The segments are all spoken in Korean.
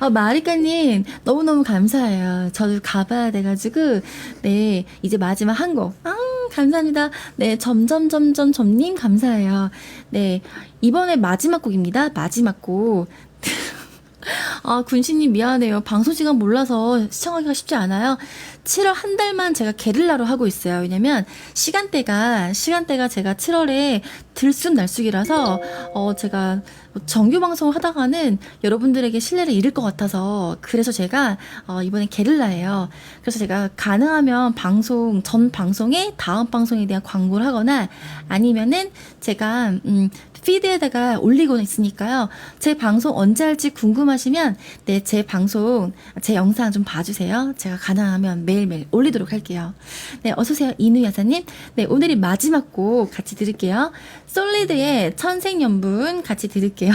아, 마리카님, 너무너무 감사해요. 저도 가봐야 돼가지고, 네, 이제 마지막 한 곡. 아, 감사합니다. 네, 점점 점점 점님, 감사해요. 네, 이번에 마지막 곡입니다. 마지막 곡. 아, 군신님 미안해요. 방송 시간 몰라서 시청하기가 쉽지 않아요. 7월 한 달만 제가 게릴라로 하고 있어요. 왜냐면 시간대가 시간대가 제가 7월에 들쑥 날쑥이라서 어 제가 정규 방송을 하다가는 여러분들에게 신뢰를 잃을 것 같아서 그래서 제가 어 이번에 게릴라예요. 그래서 제가 가능하면 방송 전 방송에 다음 방송에 대한 광고를 하거나 아니면은 제가 음 피드에다가 올리고 있으니까요. 제 방송 언제 할지 궁금하시면 네, 제 방송, 제 영상 좀 봐주세요. 제가 가능하면 매일매일 올리도록 할게요. 네, 어서오세요. 이누 여사님. 네, 오늘이 마지막 곡 같이 들을게요. 솔리드의 천생연분 같이 들을게요.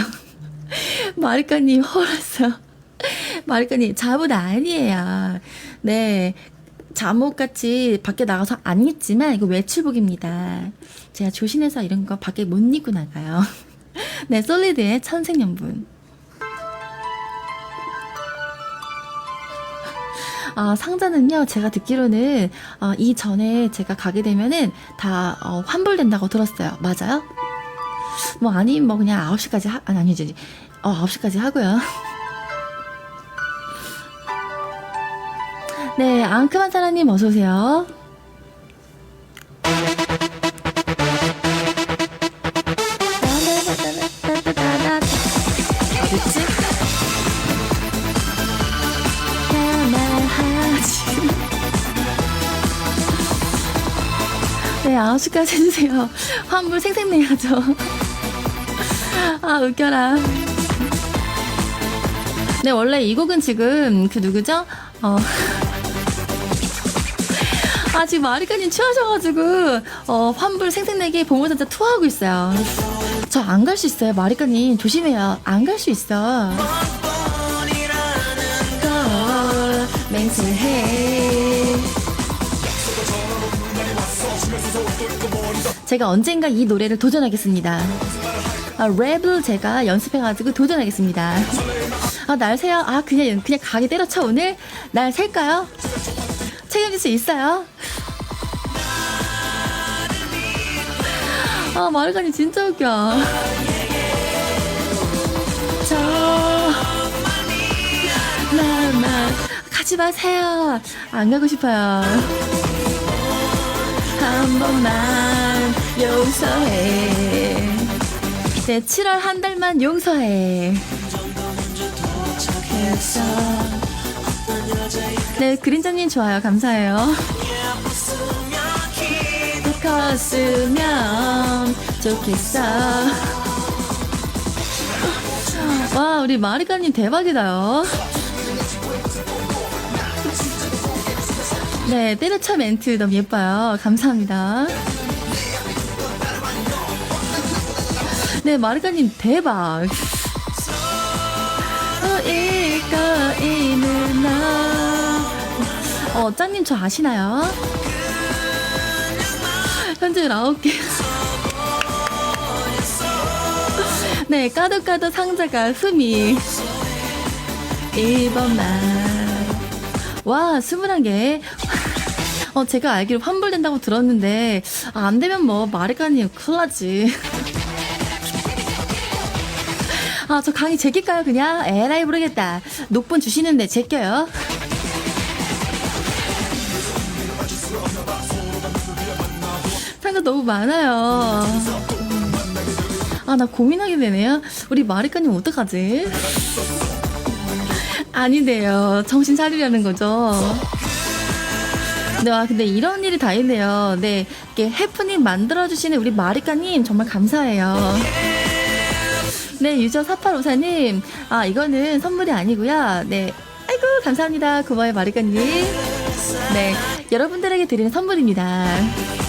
마리카님, 허랐어요. 마리카님, 자분 아니에요. 네. 잠옷같이 밖에 나가서 안 입지만 이거 외출복입니다. 제가 조신해서 이런 거 밖에 못 입고 나가요. 네, 솔리드의 천생연분. 아, 상자는요, 제가 듣기로는, 어, 이 전에 제가 가게 되면은 다, 어, 환불된다고 들었어요. 맞아요? 뭐, 아니면 뭐, 그냥 9시까지 하, 아니, 아니지. 어, 9시까지 하고요. 네, 앙큼한 사람님 어서 오세요. 어딨지? 말하지. 네, 9시까지 해주세요. 환불 생생 내야죠. 아, 웃겨라. 네, 원래 이 곡은 지금 그 누구죠? 어. 아, 지금 마리카님 취하셔가지고, 어, 환불 생생내기 보물전자 투어하고 있어요. 저 안 갈 수 있어요. 마리카님, 조심해요. 안 갈 수 있어. 걸 맹세해. 제가 언젠가 이 노래를 도전하겠습니다. 아, 랩을 제가 연습해가지고 도전하겠습니다. 아, 날 세요? 아, 그냥, 그냥 가게 때려쳐, 오늘? 날 셀까요? 책임질 수 있어요? 아, 마르가니 진짜 웃겨. 저, 나만, 가지 마세요. 안 가고 싶어요. 한 번만 용서해. 네, 7월 한 달만 용서해. 네, 그린자님 좋아요. 감사해요. 컸으면 좋겠어. 와, 우리 마리카님 대박이다요. 네, 때려쳐 멘트 너무 예뻐요. 감사합니다. 네, 마리카님 대박. 어. 어, 짱님 저 아시나요? 현재 아홉 개. 네, 까도까도 상자가 흠이. 1번만. 와, 21개. 어, 제가 알기로 환불된다고 들었는데, 아, 안 되면 뭐, 마리카님, 큰일 나지. 아, 저 강의 제낄까요, 그냥? 에라이 모르겠다. 녹분 주시는데 제껴요. 상자 너무 많아요. 아, 나 고민하게 되네요. 우리 마리카님 어떡하지? 아닌데요. 정신 차리려는 거죠. 네, 와, 근데 이런 일이 다 있네요. 네, 이렇게 해프닝 만들어주시는 우리 마리카님 정말 감사해요. 네, 유저 4854님. 아, 이거는 선물이 아니고요. 네. 아이고, 감사합니다. 고마워요, 마리카님. 네, 여러분들에게 드리는 선물입니다.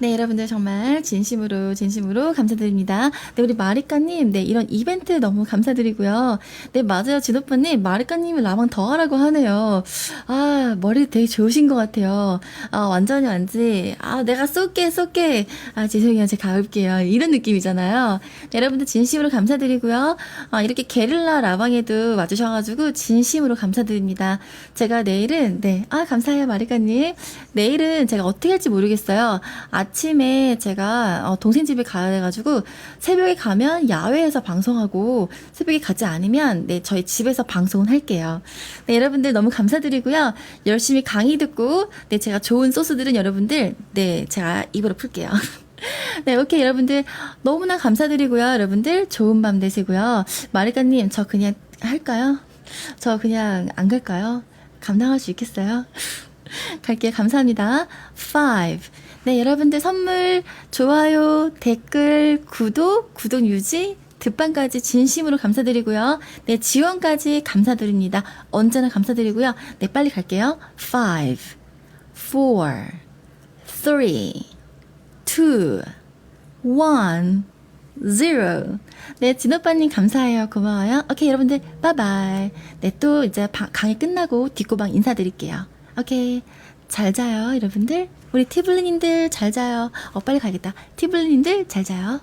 네, 여러분들 정말 진심으로, 진심으로 감사드립니다. 네, 우리 마리카님, 네, 이런 이벤트 너무 감사드리고요. 네, 맞아요. 진오빠님, 마리카님이 라방 더 하라고 하네요. 아, 머리 되게 좋으신 것 같아요. 아, 완전히 완지. 아, 내가 쏠게, 쏠게. 아, 죄송해요. 제가 가볼게요. 이런 느낌이잖아요. 네, 여러분들 진심으로 감사드리고요. 아, 이렇게 게릴라 라방에도 와주셔가지고 진심으로 감사드립니다. 제가 내일은, 네, 아, 감사해요. 마리카님. 내일은 제가 어떻게 할지 모르겠어요. 아 침에 제가 어, 동생 집에 가야 돼가지고 새벽에 가면 야외에서 방송하고 새벽에 가지 않으면 네 저희 집에서 방송을 할게요. 네 여러분들 너무 감사드리고요. 열심히 강의 듣고 네 제가 좋은 소스들은 여러분들 네 제가 입으로 풀게요. 네, 오케이, 여러분들. 너무나 감사드리고요. 여러분들, 좋은 밤 되시고요. 마리카님, 저 그냥 할까요? 저 그냥 안 갈까요? 감당할 수 있겠어요? 갈게요. 감사합니다. 5. 네, 여러분들 선물, 좋아요, 댓글, 구독, 구독 유지, 득반까지 진심으로 감사드리고요. 네, 지원까지 감사드립니다. 언제나 감사드리고요. 네, 빨리 갈게요. 5, 4, 3, 2, 1, 0. 네, 진오빠님 감사해요. 고마워요. 오케이, 여러분들, 바이바이. 네, 또 이제 방- 강의 끝나고 뒷고방 인사드릴게요. 오케이. 잘 자요, 여러분들. 우리 티블리님들 잘 자요. 어, 빨리 가야겠다. 티블리님들 잘 자요.